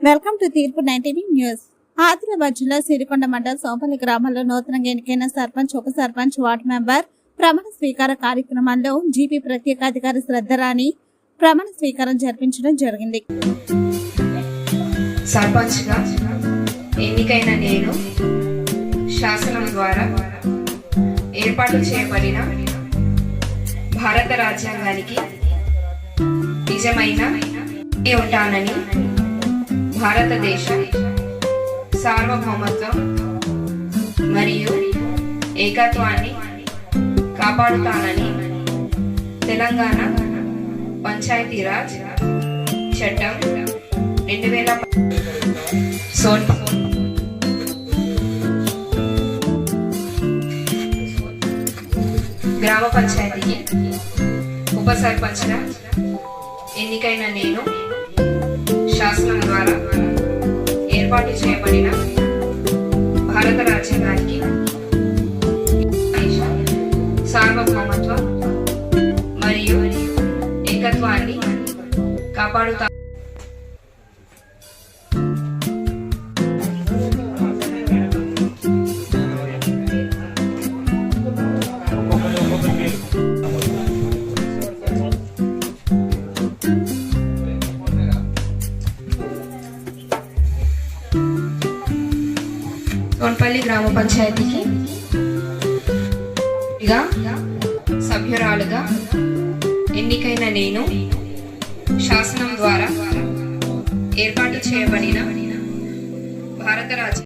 Welcome to తీర్పు nine TV news. Adilabad జిల్లా సిరికొండ మండల సోపల్లి గ్రామంలో నూతనంగా ఎన్నికైన సర్పంచ్ ఉప సర్పంచ్ వార్డు మెంబర్ ప్రమాణ స్వీకార కార్యక్రమంలో జీపీ ప్రత్యేకాధికారి శ్రద్ధరాణి ప్రమాణ స్వీకారం జరిపించడం జరిగింది. సర్పంచ్గా ఎన్నికైన నేను శాసనం ద్వారా ఏర్పాటు చేయబడిన భారత రాజ్యాంగానికి నిజమైన ఉంటానని భారతదేశ సార్వభౌమత్వం మరియు ఏకత్వాన్ని కాపాడుతానని తెలంగాణ పంచాయతీరాజ్ చట్టం రెండు వేల సోన్. గ్రామ పంచాయతీకి ఉప సర్పంచ్గా ఎన్నికైన నేను ఏర్పాటు భారత రాజ్యాంగానికి సార్వభౌమత్వం మరియు ఏకత్వాన్ని కాపాడుతా తోన్పల్లి గ్రామ పంచాయతీకి ఇగా సభ్యురాలుగా ఎన్నికైన నేను శాసనం ద్వారా ఏర్పాటు చేయబడిన భారత రాజ్య